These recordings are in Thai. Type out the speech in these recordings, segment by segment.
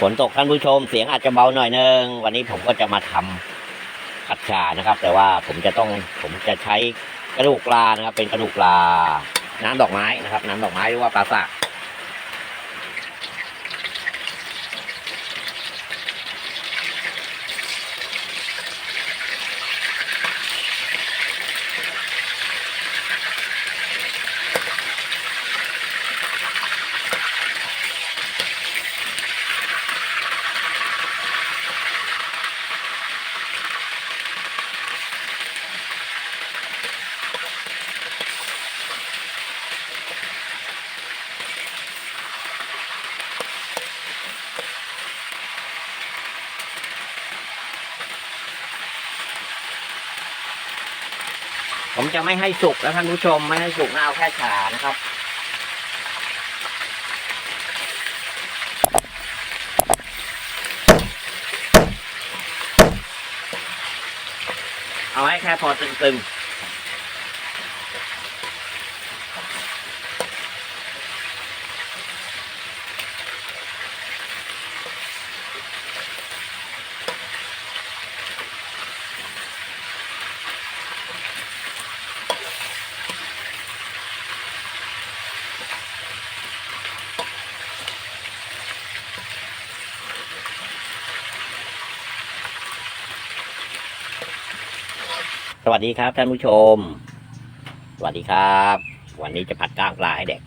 ฝนตกท่านผู้ชมเสียงอาจจะเบาหน่อยนึงวันนี้ผมก็จะมาทำผัดชานะครับ แต่ว่าผมจะต้องผมจะใช้กระดูกปลานะครับ เป็นกระดูกปลาน้ำดอกไม้นะครับ น้ำดอกไม้หรือว่าปลาสาก ผมจะไม่ให้สุกแล้วท่านผู้ชมไม่ให้สุกนะเอาแค่ฉานะครับ เอาให้แค่พอตึงๆ สวัสดีครับท่านผู้ชม สวัสดีครับ วันนี้จะผัดก้างปลาให้เด็ก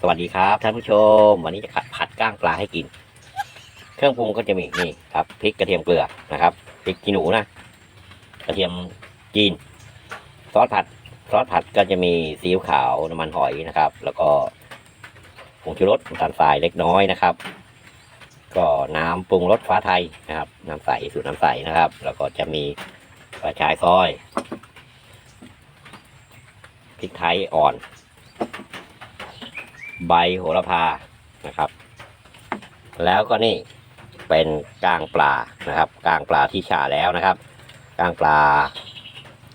สวัสดีครับท่านผู้ชม วันนี้จะผัดก้างปลาให้กิน เครื่องปรุงก็จะมีนี่ครับพริกกระเทียมเกลือนะครับพริกขี้หนูนะกระเทียมจีน ซอสผัดซอสผัดก็จะมีซีอิ๊วขาวน้ำมันหอยนะครับ แล้วก็ผงชูรสน้ำตาลทรายเล็กน้อยนะครับ ก็น้ำปรุงรสฟ้าไทยนะครับ น้ำใสสูตรน้ำใสนะครับ แล้วก็จะมี ระชายซอยพริกไทยอ่อน ใบโหระพานะครับ แล้วก็นี่เป็นก้างปลานะครับก้างปลาที่ฉาแล้วนะครับก้างปลา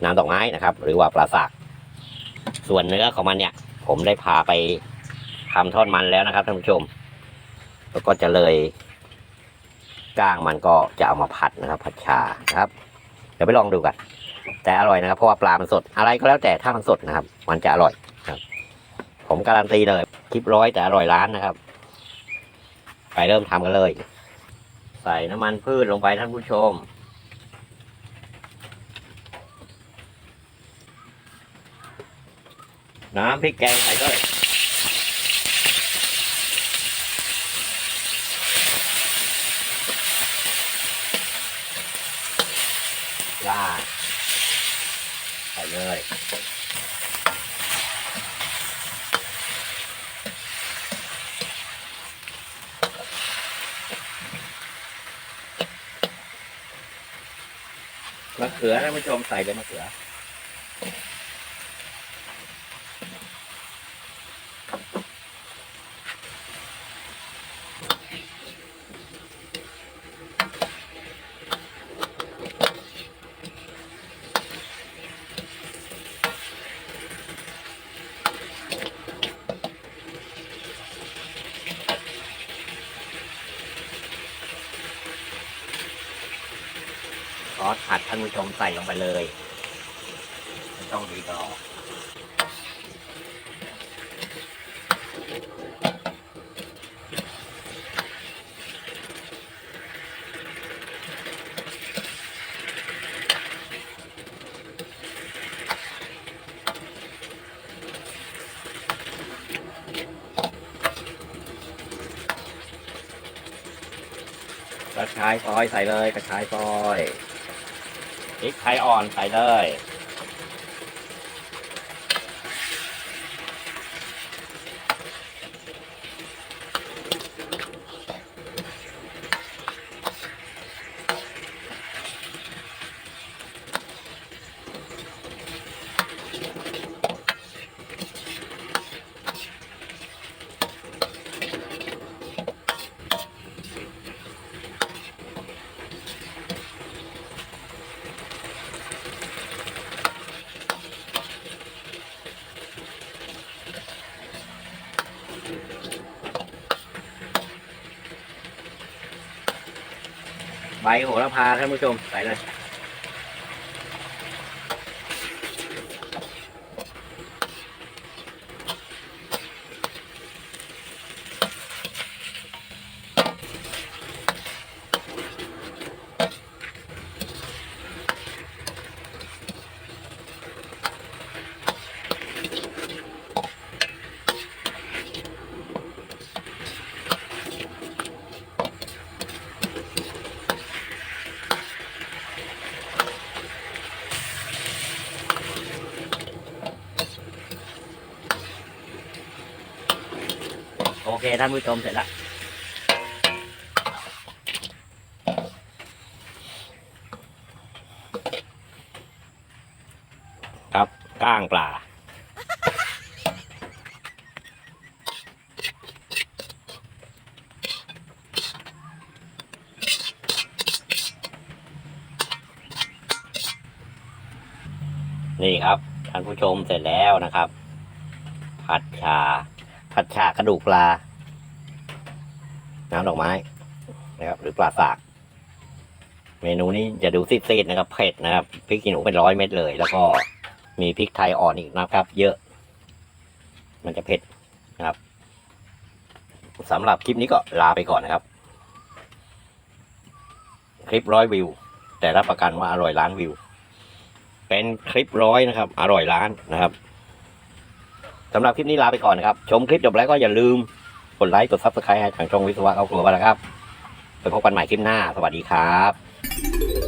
น้ำดอกไม้นะครับ หรือว่าปลาสักส่วนเนื้อของมันเนี่ย ผมได้พาไปทำทอดมันแล้วนะครับท่านผู้ชม แล้วก็จะเลยก้างมันก็จะเอามาผัดนะครับ ผัดชานะครับ ดี๋ยวไปลองดูกัน แต่อร่อยนะครับ เพราะว่าปลามันสด อะไรก็แล้วแต่ถ้ามันสดนะครับ มันจะอร่อยครับ ผมการันตีเลย คลิปร้อยแต่อร่อยร้านนะครับ ไปเริ่มทำกันเลย ใส่น้ำมันพืชลงไปท่านผู้ชม น้ำพริกแกงใส่ด้วย ลาดใส่เลยมะเขือนะผู้ชมใส่เลยมะเขือ สผัดท่านผู้ชมใส่ลงไปเลยไม่ต้องดีรอากระชายซอยใส่เลยกระชายซอย พริกไทยอ่อนใส่เลย ใบโหระพาท่านผู้ชมใส่เลย เคท่านผู้ชมเสร็จแล้วครับก้างปลานี่ครับท่านผู้ชมเสร็จแล้วนะครับ ผัดชา ผัดชากระดูกปลา น้ำดอกไม้นะครับ หรือปลาสาก เมนูนี้จะดูซีดๆนะครับเผ็ดนะครับพริกขี้หนูเป็นร้อยเม็ดเลย แล้วก็มีพริกไทยอ่อนอีกนะครับ เยอะ มันจะเผ็ดนะครับสำหรับคลิปนี้ก็ลาไปก่อนนะครับ คลิปร้อยวิว แต่รับประกันว่าอร่อยล้านวิว เป็นคลิปร้อยนะครับ อร่อยล้านนะครับสำหรับคลิปนี้ลาไปก่อนนะครับ ชมคลิปจบแล้วก็อย่าลืม กดไลค์กดซับสไครต์ให้ทางช่องวิศวะเอาครัวกันนะครับไปพบกันใหม่คลิปหน้า สวัสดีครับ